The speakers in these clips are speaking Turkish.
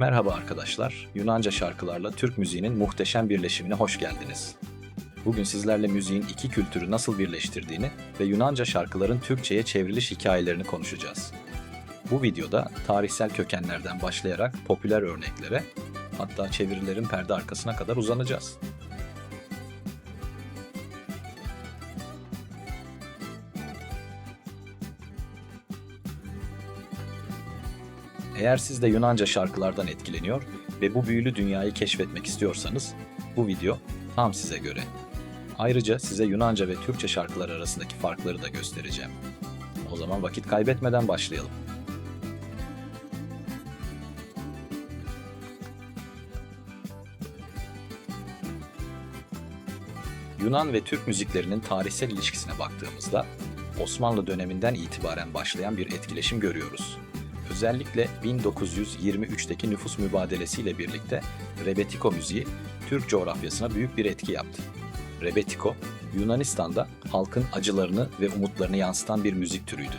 Merhaba arkadaşlar, Yunanca şarkılarla Türk müziğinin muhteşem birleşimine hoş geldiniz. Bugün sizlerle müziğin iki kültürü nasıl birleştirdiğini ve Yunanca şarkıların Türkçe'ye çevriliş hikayelerini konuşacağız. Bu videoda tarihsel kökenlerden başlayarak popüler örneklere, hatta çevirilerin perde arkasına kadar uzanacağız. Eğer siz de Yunanca şarkılardan etkileniyor ve bu büyülü dünyayı keşfetmek istiyorsanız bu video tam size göre. Ayrıca size Yunanca ve Türkçe şarkılar arasındaki farkları da göstereceğim. O zaman vakit kaybetmeden başlayalım. Yunan ve Türk müziklerinin tarihsel ilişkisine baktığımızda Osmanlı döneminden itibaren başlayan bir etkileşim görüyoruz. Özellikle 1923'teki nüfus mübadelesiyle birlikte Rebetiko müziği Türk coğrafyasına büyük bir etki yaptı. Rebetiko, Yunanistan'da halkın acılarını ve umutlarını yansıtan bir müzik türüydü.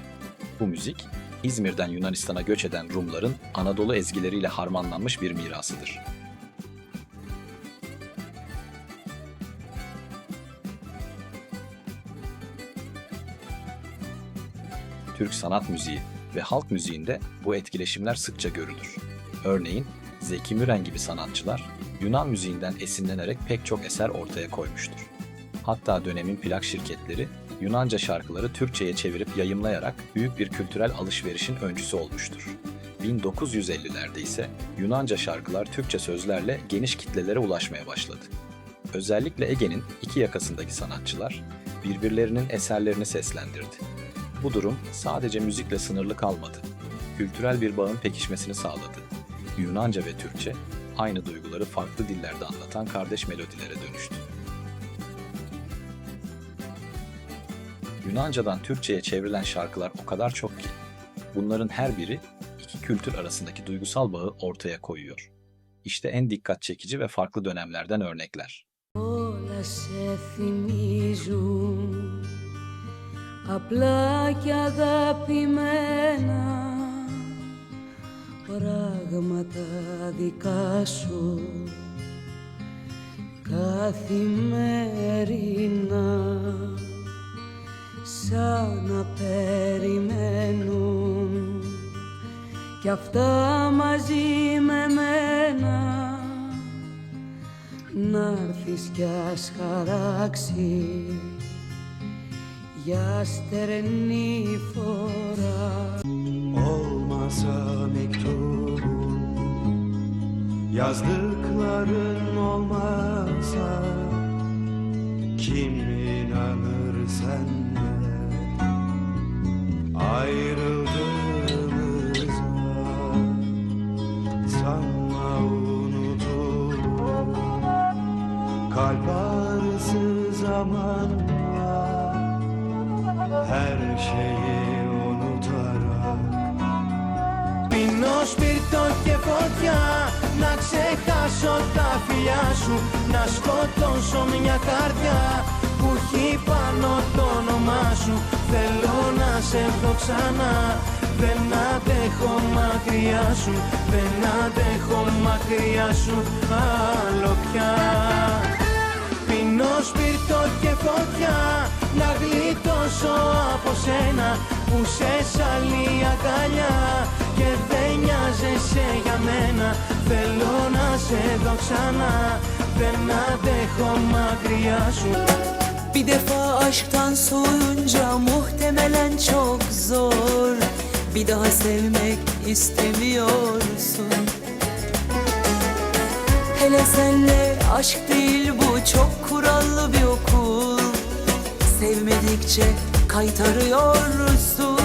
Bu müzik, İzmir'den Yunanistan'a göç eden Rumların Anadolu ezgileriyle harmanlanmış bir mirasıdır. Türk sanat müziği ve halk müziğinde bu etkileşimler sıkça görülür. Örneğin Zeki Müren gibi sanatçılar Yunan müziğinden esinlenerek pek çok eser ortaya koymuştur. Hatta dönemin plak şirketleri Yunanca şarkıları Türkçe'ye çevirip yayımlayarak büyük bir kültürel alışverişin öncüsü olmuştur. 1950'lerde ise Yunanca şarkılar Türkçe sözlerle geniş kitlelere ulaşmaya başladı. Özellikle Ege'nin iki yakasındaki sanatçılar birbirlerinin eserlerini seslendirdi. Bu durum sadece müzikle sınırlı kalmadı. Kültürel bir bağın pekişmesini sağladı. Yunanca ve Türkçe aynı duyguları farklı dillerde anlatan kardeş melodilere dönüştü. Yunanca'dan Türkçe'ye çevrilen şarkılar o kadar çok ki bunların her biri iki kültür arasındaki duygusal bağı ortaya koyuyor. İşte en dikkat çekici ve farklı dönemlerden örnekler. Όλα σε θυμίζουν Απλά και αγαπημένα Πράγματα δικά σου. Καθημερινά Σαν να περιμένουν Κι αυτά μαζί με μένα. Να'ρθεις κι ας χαράξεις για στερνή φορά Olmasa mektubun Yazdıkların olmasa Kim inanır senle Ξεχάσω τα φιλιά σου Να σκοτώσω μια καρδιά Που έχει πάνω το όνομά σου. Θέλω να σε δω ξανά Δεν αντέχω μακριά σου Δεν αντέχω μακριά σου Άλλο πια. Πίνω σπίρτο και φωτιά Να γλιτώσω από σένα Που σε σαλεί αγκαλιά Και δεν νοιάζεσαι για μένα Θέλω να σε δω ξανά Δεν αντέχω μακριά σου Bir defa aşktan soğuyunca muhtemelen çok zor Bir daha sevmek istemiyorsun Hele senle aşk değil bu çok kurallı bir okul Sevmedikçe kaytarıyorsun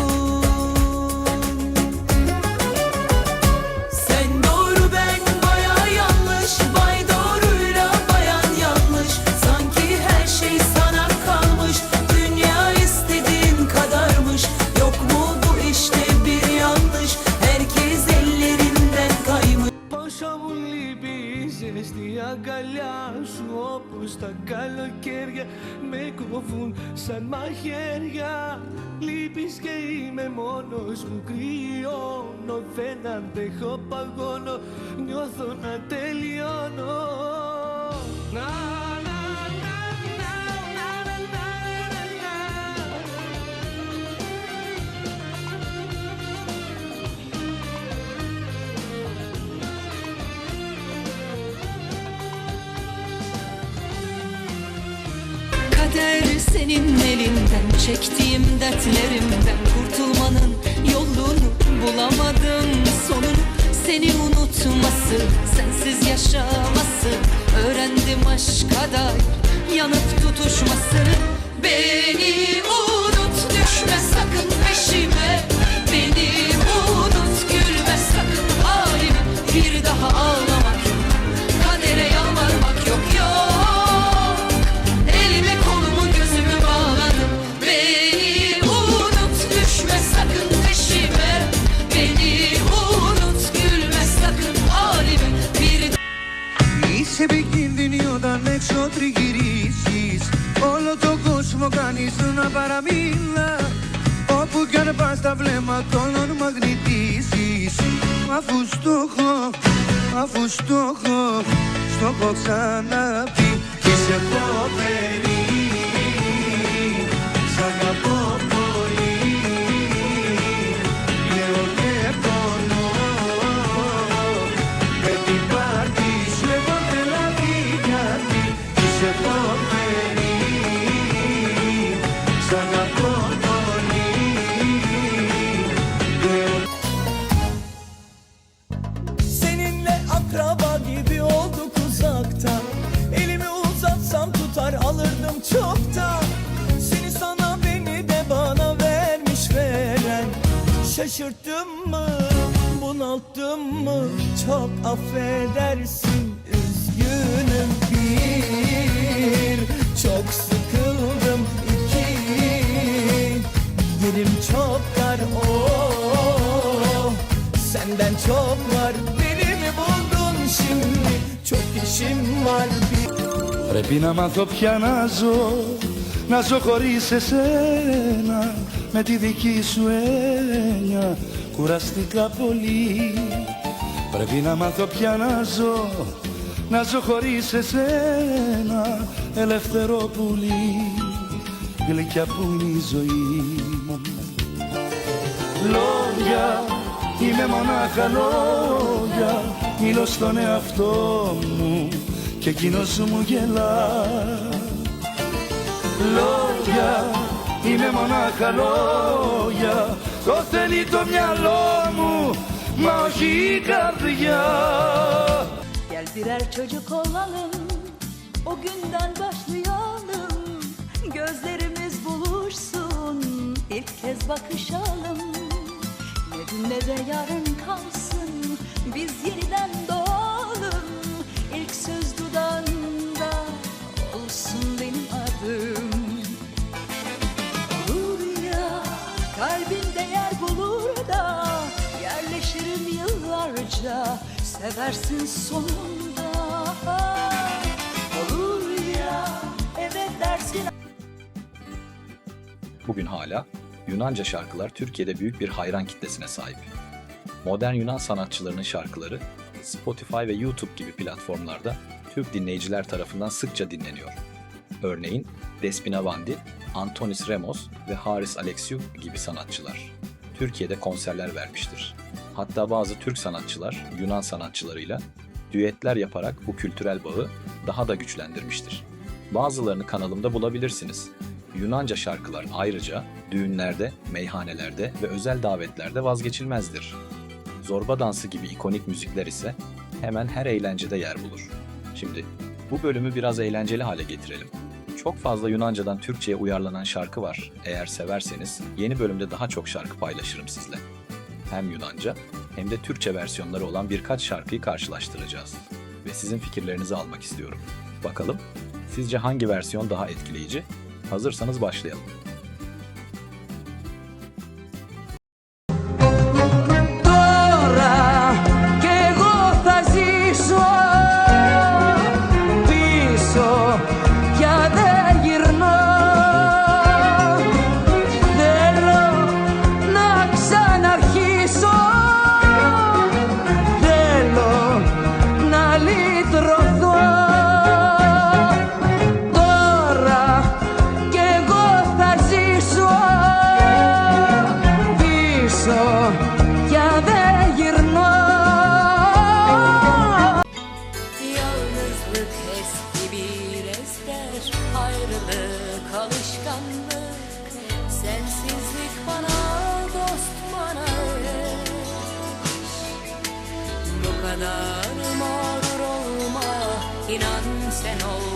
Μαχαίρια Λείπεις και είμαι μόνος μου κρυώνω Δεν αντέχω παγώνω Νιώθω να τελειώνω. Να, να, να, senin elinden çektiğim dertlerimden kurtulmanın yolunu bulamadım. Sonunu seni unutması sensiz yaşaması öğrendim aşka dair yanıp tutuşması Είσαι επικίνδυνη όταν έξω τριγυρίσεις Όλο τον κόσμο κάνεις να παραμίλα Όπου κι αν πας τα βλέμματα όλων μαγνητίζεις. Αφού στόχο, αφού στόχο Στόχο ξαναπεί Şaşırttım mı bunalttım mı çok affedersin Üzgünüm bir çok sıkıldım iki Yerim çok dar oh Senden çok var beni mi buldun şimdi Çok işim var bir Πρέπει να μάθω πια να ζω Να ζω χωρίς εσένα Με τη δική σου έννοια Κουραστικά πολύ. Πρέπει να μάθω πια να ζω Να ζω χωρίς εσένα Ελεύθερο πουλί. Γλυκιά που είναι η ζωή μου. Λόγια, είμαι μονάχα λόγια. Μιλώ στον εαυτό μου και εκείνος μου γελά. Λόγια, είναι μονάχα λόγια Το θέλει το mυαλό μου, μα όχι η καρδιά Gel birer çocuk olalım O günden başlayalım Gözlerimiz buluşsun ilk kez bakışalım Ne dün ne de yarın kalsın Biz yeniden doğalım kalbinde yer bulur da Yerleşirim yıllarca seversin sonunda Olur ya evet dersin Bugün hala Yunanca şarkılar Türkiye'de büyük bir hayran kitlesine sahip. Modern Yunan sanatçılarının şarkıları Spotify ve YouTube gibi platformlarda Türk dinleyiciler tarafından sıkça dinleniyor. Örneğin Despina Vandi, Antonis Remos ve Haris Alexiou gibi sanatçılar. Türkiye'de konserler vermiştir. Hatta bazı Türk sanatçılar Yunan sanatçılarıyla düetler yaparak bu kültürel bağı daha da güçlendirmiştir. Bazılarını kanalımda bulabilirsiniz. Yunanca şarkılar ayrıca düğünlerde, meyhanelerde ve özel davetlerde vazgeçilmezdir. Zorba dansı gibi ikonik müzikler ise hemen her eğlencede yer bulur. Şimdi bu bölümü biraz eğlenceli hale getirelim. Çok fazla Yunancadan Türkçe'ye uyarlanan şarkı var. Eğer severseniz yeni bölümde daha çok şarkı paylaşırım sizle. Hem Yunanca hem de Türkçe versiyonları olan birkaç şarkıyı karşılaştıracağız. Ve sizin fikirlerinizi almak istiyorum. Bakalım sizce hangi versiyon daha etkileyici? Hazırsanız başlayalım. Oh İnan sen olmasan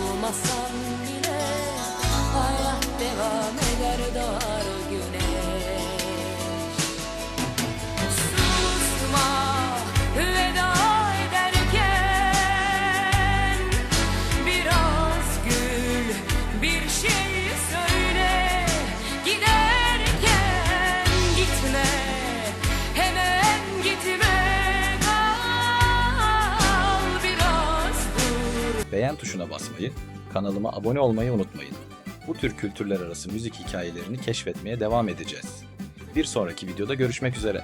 tuşuna basmayı, kanalıma abone olmayı unutmayın. Bu tür kültürler arası müzik hikayelerini keşfetmeye devam edeceğiz. Bir sonraki videoda görüşmek üzere.